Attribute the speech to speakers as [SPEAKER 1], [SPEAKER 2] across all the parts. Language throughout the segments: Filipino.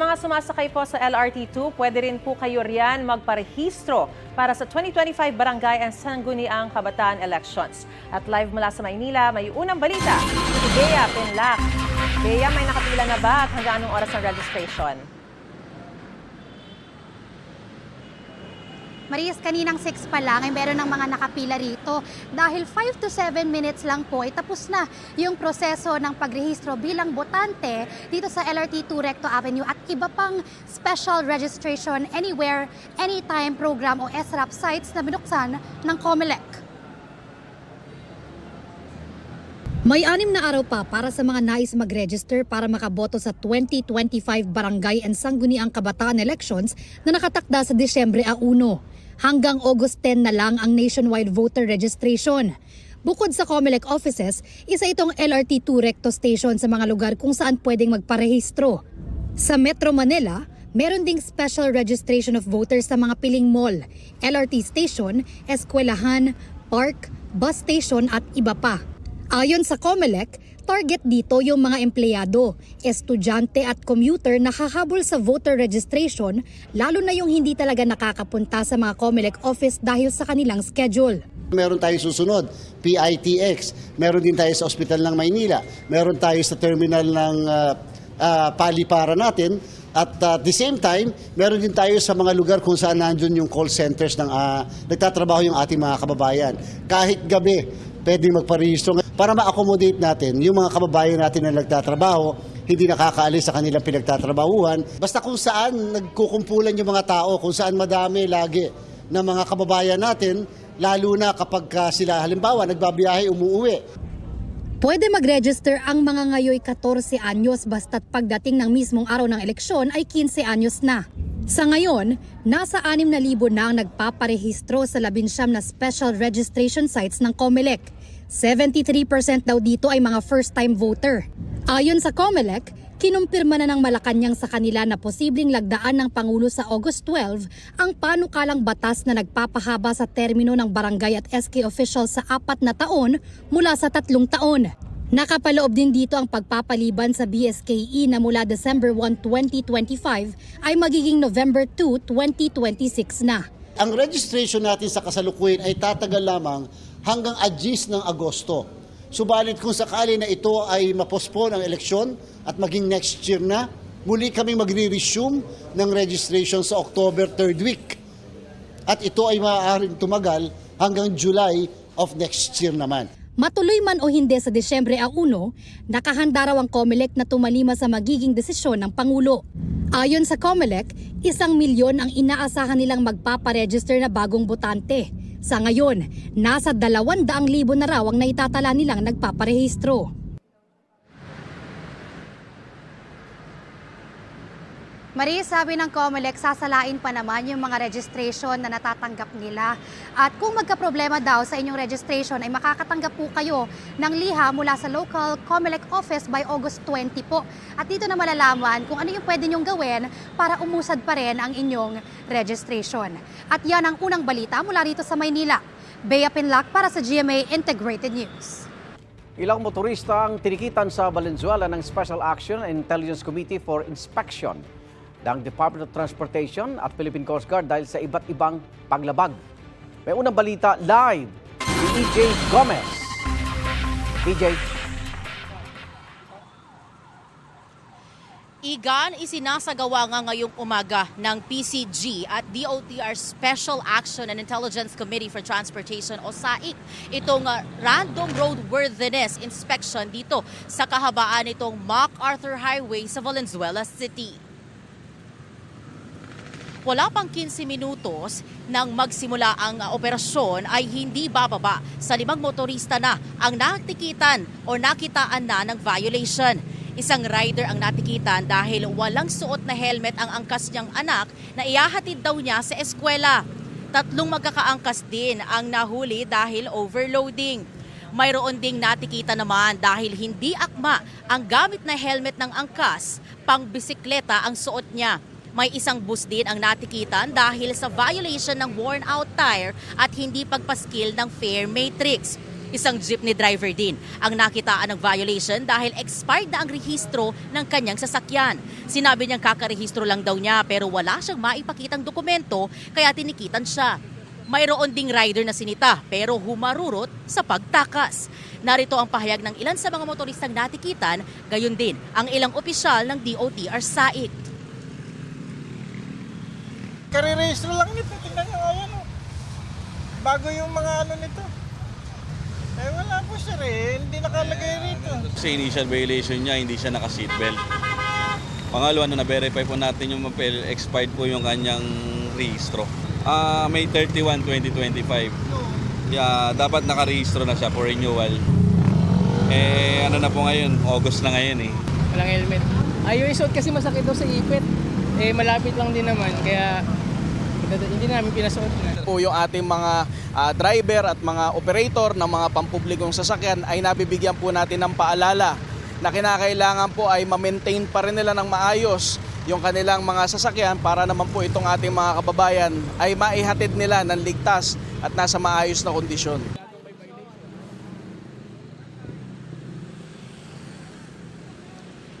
[SPEAKER 1] mga sumasakay po sa LRT2, pwede rin po kayo riyan magparehistro para sa 2025 Barangay and Sangguniang Kabataan Elections. At live mula sa Maynila, may unang balita. Si Bea Pinlac. Bea, may nakapila na ba at hanggang anong oras ng registration?
[SPEAKER 2] Maris, kaninang 6 pa lang ay meron ng mga nakapila rito. Dahil 5 to 7 minutes lang po ay tapos na yung proseso ng pagrehistro bilang botante dito sa LRT2 Recto Avenue at iba pang special registration anywhere, anytime program o SRAP sites na binuksan ng COMELEC. May anim na araw pa para sa mga nais mag-register para makaboto sa 2025 Barangay and Sangguniang Kabataan Elections na nakatakda sa Disyembre a 1. Hanggang August 10 na lang ang nationwide voter registration. Bukod sa COMELEC offices, isa itong LRT2 recto station sa mga lugar kung saan pwedeng magparehistro. Sa Metro Manila, meron ding special registration of voters sa mga piling mall, LRT station, eskwelahan, park, bus station at iba pa. Ayon sa COMELEC, target dito yung mga empleyado, estudyante at commuter na hahabol sa voter registration, lalo na yung hindi talaga nakakapunta sa mga COMELEC office dahil sa kanilang schedule.
[SPEAKER 3] Meron tayo susunod, PITX. Meron din tayo sa Ospital ng Maynila. Meron tayo sa terminal ng ah, ah, Palipara natin. At ah, at the same time, meron din tayo sa mga lugar kung saan nandun yung call centers ng ah, nagtatrabaho yung ating mga kababayan. Kahit gabi, pwedeng magparehistro para ma-accommodate natin yung mga kababayan natin na nagtatrabaho, hindi nakakaalis sa kanilang pinagtatrabahuhan. Basta kung saan nagkukumpulan yung mga tao, kung saan madami lagi ng mga kababayan natin, lalo na kapag ka sila halimbawa nagbabiyahe, umuuwi.
[SPEAKER 2] Pwede mag-register ang mga ngayoy 14 anyos basta't pagdating ng mismong araw ng eleksyon ay 15 anyos na. Sa ngayon, nasa 6,000 na ang nagpaparehistro sa 11 na special registration sites ng COMELEC. 73% daw dito ay mga first-time voter. Ayon sa COMELEC, kinumpirma na ng Malacanang sa kanila na posibleng lagdaan ng Pangulo sa August 12 ang panukalang batas na nagpapahaba sa termino ng barangay at SK official sa apat na taon mula sa tatlong taon. Nakapaloob din dito ang pagpapaliban sa BSKE na mula December 1, 2025 ay magiging November 2, 2026 na.
[SPEAKER 3] Ang registration natin sa kasalukuyan ay tatagal lamang hanggang Agis ng Agosto. Subalit kung sakali na ito ay mapospon ang eleksyon at maging next year na, muli kaming magre-resume ng registration sa October 3rd week. At ito ay maaaring tumagal hanggang July of next year naman.
[SPEAKER 2] Matuloy man o hindi sa Desyembre a 1, nakahanda raw ang COMELEC na tumalima sa magiging desisyon ng Pangulo. Ayon sa COMELEC, isang milyon ang inaasahan nilang magpaparegister na bagong botante. Sa ngayon, nasa 200,000 na raw ang naitatala nilang nagpaparehistro. Marie, sabi ng COMELEC, sasalain pa naman yung mga registration na natatanggap nila. At kung magka-problema daw sa inyong registration, ay makakatanggap po kayo ng liha mula sa local COMELEC office by August 20 po. At dito na malalaman kung ano yung pwede nyong gawin para umusad pa rin ang inyong registration. At yan ang unang balita mula rito sa Maynila. Bea Pinlac para sa GMA Integrated News.
[SPEAKER 4] Ilang motorista ang tinikitan sa Valenzuela ng Special Action Intelligence Committee for Inspection ng Department of Transportation at Philippine Coast Guard dahil sa iba't ibang paglabag. May unang balita live si EJ Gomez. EJ.
[SPEAKER 5] Igan, isinasagawa nga ngayong umaga ng PCG at DOTR Special Action and Intelligence Committee for Transportation o SAIC itong uh, random roadworthiness inspection dito sa kahabaan nitong MacArthur Highway sa Valenzuela City. Wala pang 15 minutos nang magsimula ang uh, operasyon ay hindi bababa sa limang motorista na ang natikitan o nakitaan na ng violation. Isang rider ang natikitan dahil walang suot na helmet ang angkas niyang anak na iyahatid daw niya sa eskwela. Tatlong magkakaangkas din ang nahuli dahil overloading. Mayroon ding natikita naman dahil hindi akma ang gamit na helmet ng angkas, pang bisikleta ang suot niya. May isang bus din ang natikitan dahil sa violation ng worn out tire at hindi pagpaskil ng fare matrix. Isang jeepney driver din ang nakitaan ng violation dahil expired na ang rehistro ng kanyang sasakyan. Sinabi niyang kakarehistro lang daw niya pero wala siyang maipakitang dokumento kaya tinikitan siya. Mayroon ding rider na sinita pero humarurot sa pagtakas. Narito ang pahayag ng ilan sa mga motoristang natikitan, gayon din ang ilang opisyal ng DOTR SAIC.
[SPEAKER 6] Karirehistro lang nito, tingnan nyo, ayan o. Bago yung mga ano nito. Eh wala po sir eh, hindi nakalagay rito.
[SPEAKER 7] Sa initial violation niya, hindi siya naka-seatbelt. Pangalawa, nung na-verify po natin yung mapel, expired po yung kanyang rehistro. Ah, May 31, 2025. Yeah, dapat nakarehistro na siya for renewal. Eh, ano na po ngayon? August na ngayon eh.
[SPEAKER 8] walang helmet. Ay, yung isuot kasi masakit daw sa ipit. Eh, malapit lang din naman, kaya hindi namin pinasuot na.
[SPEAKER 6] Po yung ating mga ah, driver at mga operator ng mga pampublikong sasakyan ay nabibigyan po natin ng paalala na kinakailangan po ay ma-maintain pa rin nila ng maayos yung kanilang mga sasakyan para naman po itong ating mga kababayan ay maihatid nila ng ligtas at nasa maayos na kondisyon.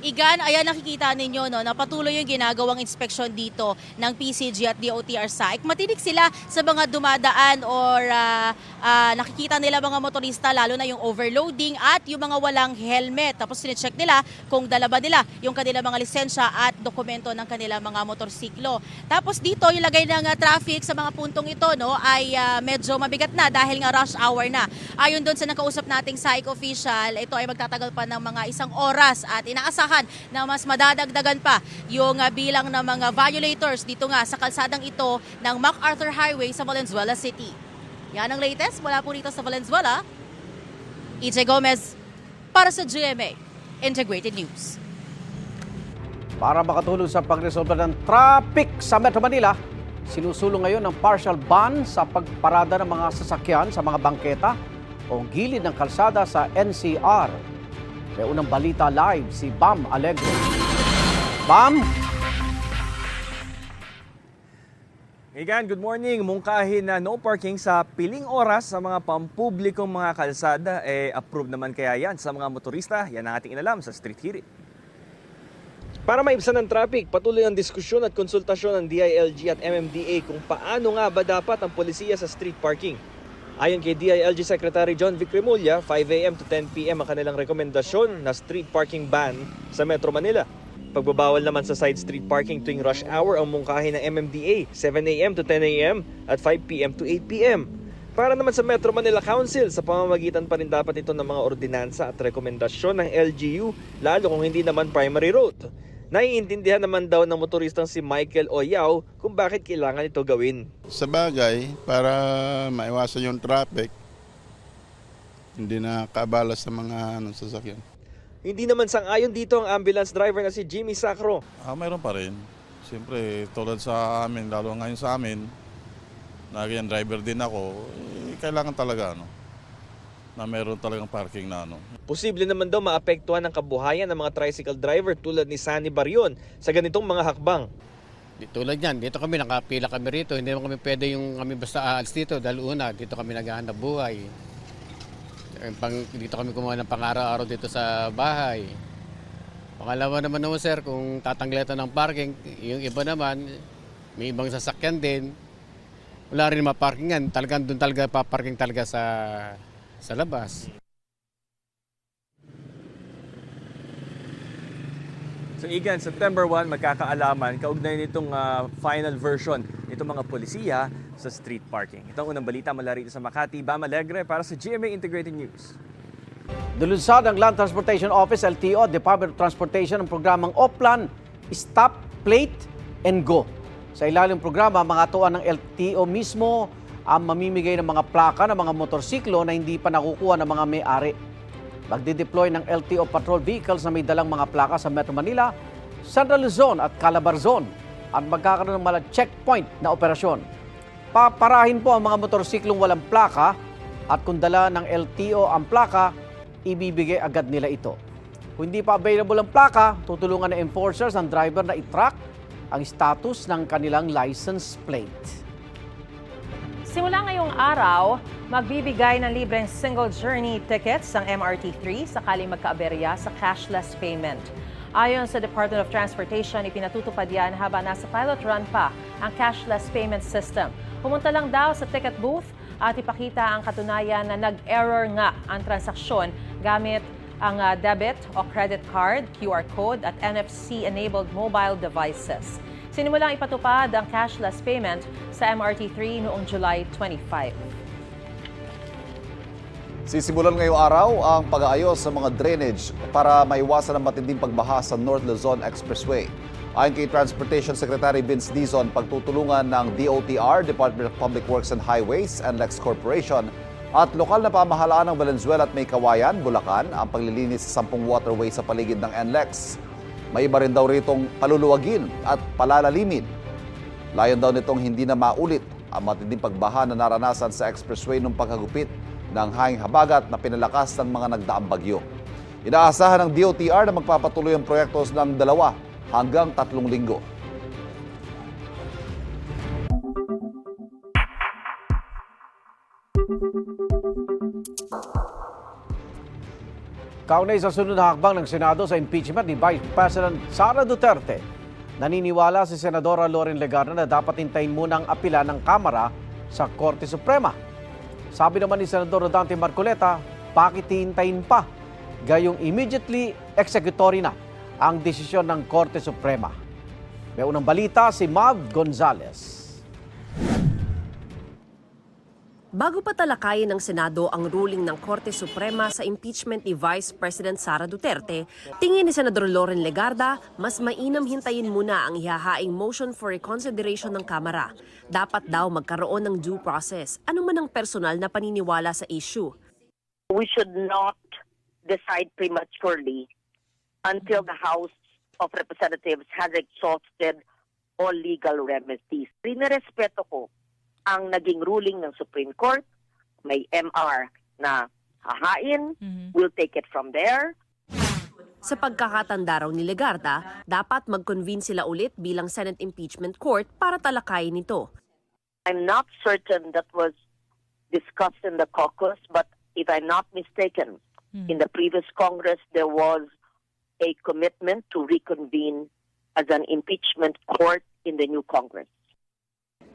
[SPEAKER 5] Igan, ayan nakikita ninyo no, na patuloy yung ginagawang inspeksyon dito ng PCG at DOTR SAIC. Matinig sila sa mga dumadaan or ah, ah, nakikita nila mga motorista lalo na yung overloading at yung mga walang helmet. Tapos sinecheck nila kung dala ba nila yung kanilang mga lisensya at dokumento ng kanilang mga motorsiklo. Tapos dito yung lagay ng ah, traffic sa mga puntong ito no ay ah, medyo mabigat na dahil nga rush hour na. Ayon doon sa nakausap nating SAIC official, ito ay magtatagal pa ng mga isang oras at inaasahan na mas madadagdagan pa yung ah, bilang ng mga violators dito nga sa kalsadang ito ng MacArthur Highway sa Valenzuela City. Yan ang latest mula po dito sa Valenzuela. EJ Gomez para sa GMA Integrated News.
[SPEAKER 4] Para makatulong sa pagresolba ng traffic sa Metro Manila, sinusulong ngayon ng partial ban sa pagparada ng mga sasakyan sa mga bangketa o gilid ng kalsada sa NCR. May unang balita live si Bam Alegre. Bam!
[SPEAKER 9] Igan, good morning. Mungkahin na no parking sa piling oras sa mga pampublikong mga kalsada. Eh, approve naman kaya yan sa mga motorista. Yan ang ating inalam sa Street Hearing. Para maibsan ang traffic, patuloy ang diskusyon at konsultasyon ng DILG at MMDA kung paano nga ba dapat ang polisiya sa street parking. Ayon kay DILG Secretary John Vic Remulla, 5 a.m. to 10 p.m. ang kanilang rekomendasyon na street parking ban sa Metro Manila. Pagbabawal naman sa side street parking tuwing rush hour ang mungkahi ng MMDA, 7 a.m. to 10 a.m. at 5 p.m. to 8 p.m. Para naman sa Metro Manila Council, sa pamamagitan pa rin dapat ito ng mga ordinansa at rekomendasyon ng LGU, lalo kung hindi naman primary road. Naiintindihan naman daw ng motoristang si Michael Oyaw kung bakit kailangan ito gawin.
[SPEAKER 10] sa bagay para maiwasan yung traffic hindi na kabala sa mga ano, sasakyan.
[SPEAKER 9] Hindi naman sang-ayon dito ang ambulance driver na si Jimmy Sacro.
[SPEAKER 10] Ah, mayroon pa rin. Siyempre, tulad sa amin, lalo ngayon sa amin, na ganyan, driver din ako, eh, kailangan talaga ano, na meron talagang parking na ano.
[SPEAKER 9] Posible naman daw maapektuhan ang kabuhayan ng mga tricycle driver tulad ni Sunny Barion sa ganitong mga hakbang.
[SPEAKER 11] Di- Tulad yan, dito kami, nakapila kami rito. Hindi naman kami pwede yung kami basta aalis dito. Dahil una, dito kami naghahanap buhay. Pang, dito kami kumuha ng pang-araw-araw dito sa bahay. Pangalawa naman naman sir, kung tatanggilan ng parking, yung iba naman, may ibang sasakyan din. Wala rin maparkingan. Talagang doon talaga paparking talaga sa sa labas.
[SPEAKER 9] So Igan, September 1, magkakaalaman kaugnay nitong ah, final version nitong mga polisiya sa street parking. Ito ang unang balita mula rito sa Makati. Bam Alegre para sa GMA Integrated News.
[SPEAKER 4] Nilunsad ng Land Transportation Office, LTO, Department of Transportation ang programang Oplan, Stop, Plate, and Go. Sa ilalim ng programa, mga tuan ng LTO mismo ang mamimigay ng mga plaka ng mga motorsiklo na hindi pa nakukuha ng mga may-ari. Magdi-deploy ng LTO patrol vehicles na may dalang mga plaka sa Metro Manila, Central Luzon at Calabar Zone at magkakaroon ng mga checkpoint na operasyon. Paparahin po ang mga motorsiklong walang plaka at kung dala ng LTO ang plaka, ibibigay agad nila ito. Kung hindi pa available ang plaka, tutulungan ng enforcers ang driver na i-track ang status ng kanilang license plate.
[SPEAKER 1] Simula ngayong araw, magbibigay ng libreng single journey tickets ang MRT3 sakaling magkaaberya sa cashless payment. Ayon sa Department of Transportation, ipinatutupad yan habang nasa pilot run pa ang cashless payment system. Pumunta lang daw sa ticket booth at ipakita ang katunayan na nag-error nga ang transaksyon gamit ang ah, debit o credit card, QR code at NFC-enabled mobile devices. Sinimulang ipatupad ang cashless payment sa MRT3 noong July 25.
[SPEAKER 12] Sisimulan ngayong araw ang pag-aayos sa mga drainage para maiwasan ang matinding pagbaha sa North Luzon Expressway. Ayon kay Transportation Secretary Vince Dizon, pagtutulungan ng DOTR, Department of Public Works and Highways, and Lex Corporation at lokal na pamahalaan ng Valenzuela at May Kawayan, Bulacan, ang paglilinis sa sampung waterway sa paligid ng NLEX. May iba rin daw ritong paluluwagin at palalalimin. Layon daw nitong hindi na maulit ang matinding pagbaha na naranasan sa expressway nung pagkagupit ng hanging habagat na pinalakas ng mga nagdaang bagyo. Inaasahan ng DOTR na magpapatuloy ang proyekto ng dalawa hanggang tatlong linggo.
[SPEAKER 4] Kaunay sa sunod na hakbang ng Senado sa impeachment ni Vice President Sara Duterte, naniniwala si Senadora Loren Legarda na dapat hintayin muna ang apila ng Kamara sa Korte Suprema. Sabi naman ni Senador Dante Marcoleta, bakit hihintayin pa? Gayong immediately executory na ang desisyon ng Korte Suprema. May unang balita si Mav Gonzalez.
[SPEAKER 13] Bago pa talakayin ng Senado ang ruling ng Korte Suprema sa impeachment ni Vice President Sara Duterte, tingin ni Senador Loren Legarda, mas mainam hintayin muna ang ihahaing motion for reconsideration ng Kamara. Dapat daw magkaroon ng due process, anong man ang personal na paniniwala sa issue.
[SPEAKER 14] we should not decide prematurely until the House of Representatives has exhausted all legal remedies. Rinirespeto ko ang naging ruling ng Supreme Court. May MR na hahain. We'll take it from there.
[SPEAKER 13] Sa pagkakatanda raw ni Legarda, dapat mag-convene sila ulit bilang Senate Impeachment Court para talakayin ito.
[SPEAKER 14] I'm not certain that was discussed in the caucus, but if I'm not mistaken, in the previous Congress, there was a commitment to reconvene as an impeachment court in the new Congress.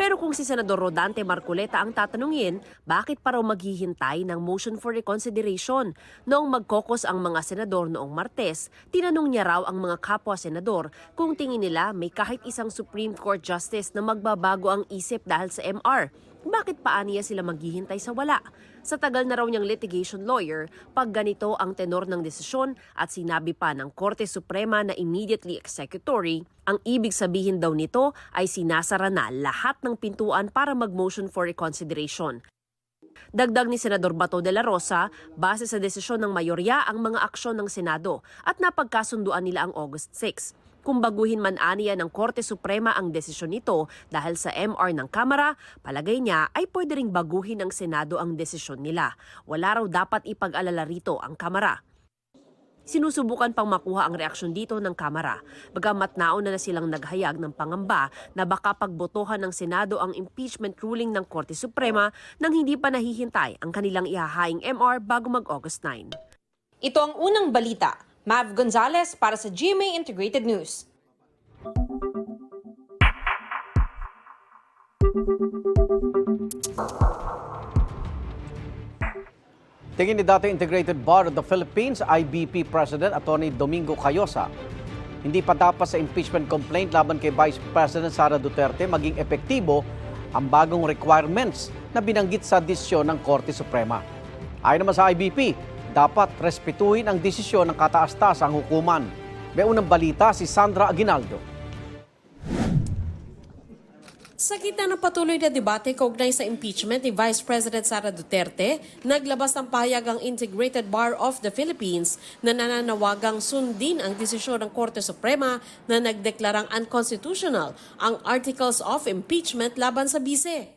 [SPEAKER 13] Pero kung si Senador Rodante Marcoleta ang tatanungin, bakit pa raw maghihintay ng motion for reconsideration? Noong magkokos ang mga senador noong Martes, tinanong niya raw ang mga kapwa-senador kung tingin nila may kahit isang Supreme Court Justice na magbabago ang isip dahil sa MR. Bakit pa aniya sila maghihintay sa wala? Sa tagal na raw niyang litigation lawyer, pag ganito ang tenor ng desisyon at sinabi pa ng Korte Suprema na immediately executory, ang ibig sabihin daw nito ay sinasara na lahat ng pintuan para mag-motion for reconsideration. Dagdag ni Senador Bato de la Rosa, base sa desisyon ng mayorya ang mga aksyon ng Senado at napagkasunduan nila ang August 6. Kung baguhin man aniya ng Korte Suprema ang desisyon nito dahil sa MR ng Kamara, palagay niya ay pwede ring baguhin ng Senado ang desisyon nila. Wala raw dapat ipag-alala rito ang Kamara. Sinusubukan pang makuha ang reaksyon dito ng Kamara. Bagamat nauna na silang naghayag ng pangamba na baka pagbotohan ng Senado ang impeachment ruling ng Korte Suprema nang hindi pa nahihintay ang kanilang ihahaing MR bago mag-August 9.
[SPEAKER 15] Ito ang unang balita. Mav Gonzalez para sa GMA Integrated News.
[SPEAKER 4] Tingin ni dati Integrated Bar of the Philippines, IBP President Attorney Domingo Cayosa, hindi pa dapat sa impeachment complaint laban kay Vice President Sara Duterte maging epektibo ang bagong requirements na binanggit sa desisyon ng Korte Suprema. Ayon naman sa IBP, dapat respetuhin ang desisyon ng kataas-taasang hukuman. May unang balita si Sandra Aguinaldo.
[SPEAKER 13] Sa gitna ng patuloy na debate kaugnay sa impeachment ni Vice President Sara Duterte, naglabas ng pahayag ang Integrated Bar of the Philippines na nananawagang sundin ang desisyon ng Korte Suprema na nagdeklarang unconstitutional ang Articles of Impeachment laban sa bise.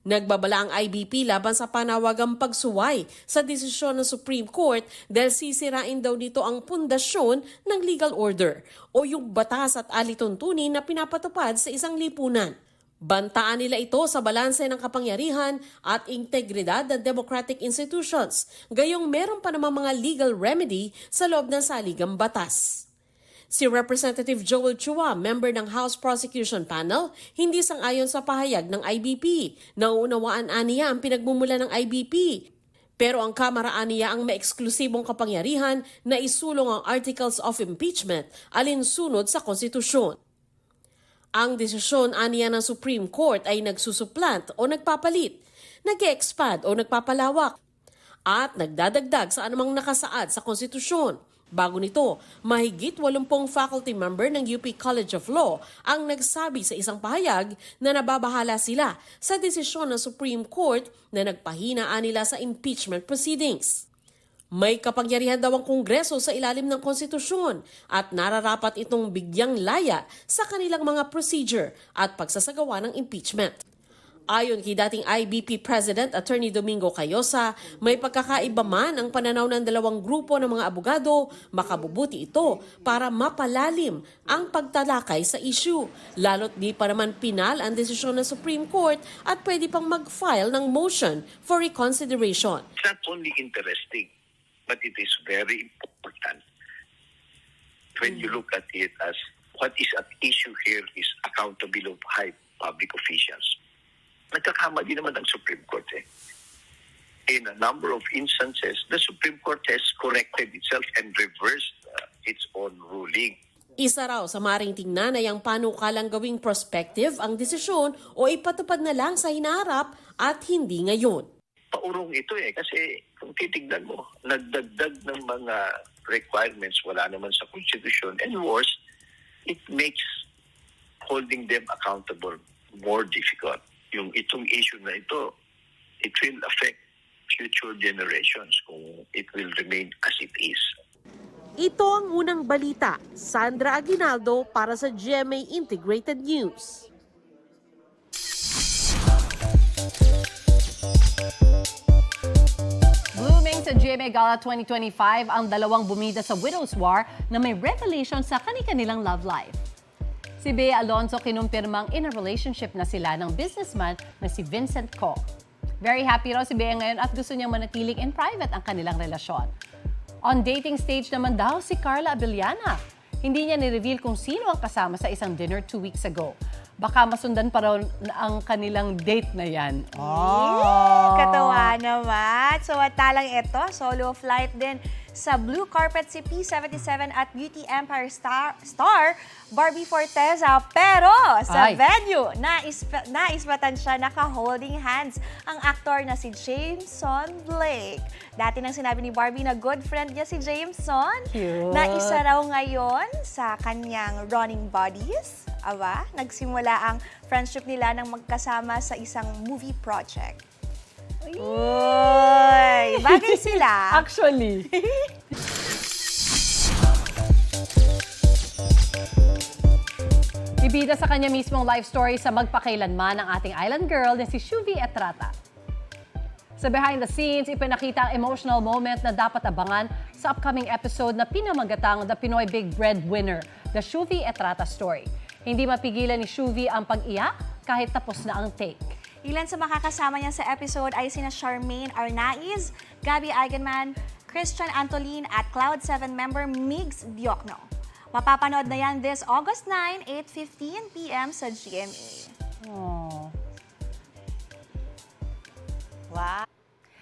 [SPEAKER 13] Nagbabala ang IBP laban sa panawagang pagsuway sa desisyon ng Supreme Court dahil sisirain daw nito ang pundasyon ng legal order o yung batas at alituntunin na pinapatupad sa isang lipunan.
[SPEAKER 16] Bantaan nila ito sa balanse ng kapangyarihan at integridad ng democratic institutions, gayong meron pa namang mga legal remedy sa loob ng saligang batas. Si Representative Joel Chua, member ng House Prosecution Panel, hindi sang-ayon sa pahayag ng IBP. Nauunawaan aniya ang pinagmumula ng IBP. Pero ang Kamara aniya ang maeksklusibong kapangyarihan na isulong ang Articles of Impeachment alinsunod sa konstitusyon. Ang desisyon aniya ng Supreme Court ay nagsusuplant o nagpapalit, nag expand o nagpapalawak, at nagdadagdag sa anumang nakasaad sa konstitusyon. Bago nito, mahigit 80 faculty member ng UP College of Law ang nagsabi sa isang pahayag na nababahala sila sa desisyon ng Supreme Court na nagpahinaan nila sa impeachment proceedings. May kapangyarihan daw ang Kongreso sa ilalim ng konstitusyon at nararapat itong bigyang laya sa kanilang mga procedure at pagsasagawa ng impeachment. Ayon kay dating IBP President Attorney Domingo Cayosa, may pagkakaiba man ang pananaw ng dalawang grupo ng mga abogado, makabubuti ito para mapalalim ang pagtalakay sa issue. Lalo't di pa naman pinal ang desisyon ng Supreme Court at pwede pang mag-file ng motion for reconsideration.
[SPEAKER 17] It's not only interesting, but it is very important when you look at it as what is at issue here is accountability of high public officials. Nagkakamali naman ang Supreme Court eh. In a number of instances, the Supreme Court has corrected itself and reversed uh, its own ruling.
[SPEAKER 16] Isa raw sa maring tingnan ay ang panukalang gawing prospective ang desisyon o ipatupad na lang sa hinaharap at hindi ngayon.
[SPEAKER 17] paurong ito eh. Kasi kung titignan mo, nagdagdag ng mga requirements wala naman sa Constitution. And worse, it makes holding them accountable more difficult. Yung itong issue na ito, it will affect future generations kung it will remain as it is.
[SPEAKER 16] Ito ang unang balita. Sandra Aguinaldo para sa GMA Integrated News.
[SPEAKER 18] Blooming sa GMA Gala 2025 ang dalawang bumida sa Widow's War na may revelation sa kani-kanilang love life. Si Bea Alonso kinumpirmang in a relationship na sila ng businessman na si Vincent Ko. Very happy raw si Bea ngayon at gusto niyang manatiling in private ang kanilang relasyon. On dating stage naman daw si Carla Abellana. Hindi niya ni-reveal kung sino ang kasama sa isang dinner two weeks ago. Baka masundan pa raw ang kanilang date na yan.
[SPEAKER 19] Oh. Katawa naman. So, at talang ito, solo flight din sa blue carpet si P77 at Beauty Empire star, star Barbie Forteza. Pero sa
[SPEAKER 18] Ay.
[SPEAKER 19] venue, nais, naispatan siya naka-holding hands ang aktor na si Jameson Blake. Dati nang sinabi ni Barbie na good friend niya si Jameson.
[SPEAKER 18] Cute.
[SPEAKER 19] Na isa raw ngayon sa kanyang running buddies. Aba, nagsimula ang friendship nila nang magkasama sa isang movie project. Uy! Bagay sila.
[SPEAKER 18] Actually. Ibida sa kanya mismong life story sa magpakailanman ng ating island girl na si Shuvi Etrata. Sa behind the scenes, ipinakita ang emotional moment na dapat abangan sa upcoming episode na pinamagatang The Pinoy Big Breadwinner, The Shuvi Etrata Story. Hindi mapigilan ni Shuvi ang pag-iyak kahit tapos na ang take.
[SPEAKER 19] Ilan sa makakasama niya sa episode ay sina Charmaine Arnaiz, Gabby Eigenman, Christian Antolin at Cloud7 member Migs Diokno. Mapapanood na yan this August 9, 8.15pm sa GMA.
[SPEAKER 18] Oh.
[SPEAKER 19] Wow!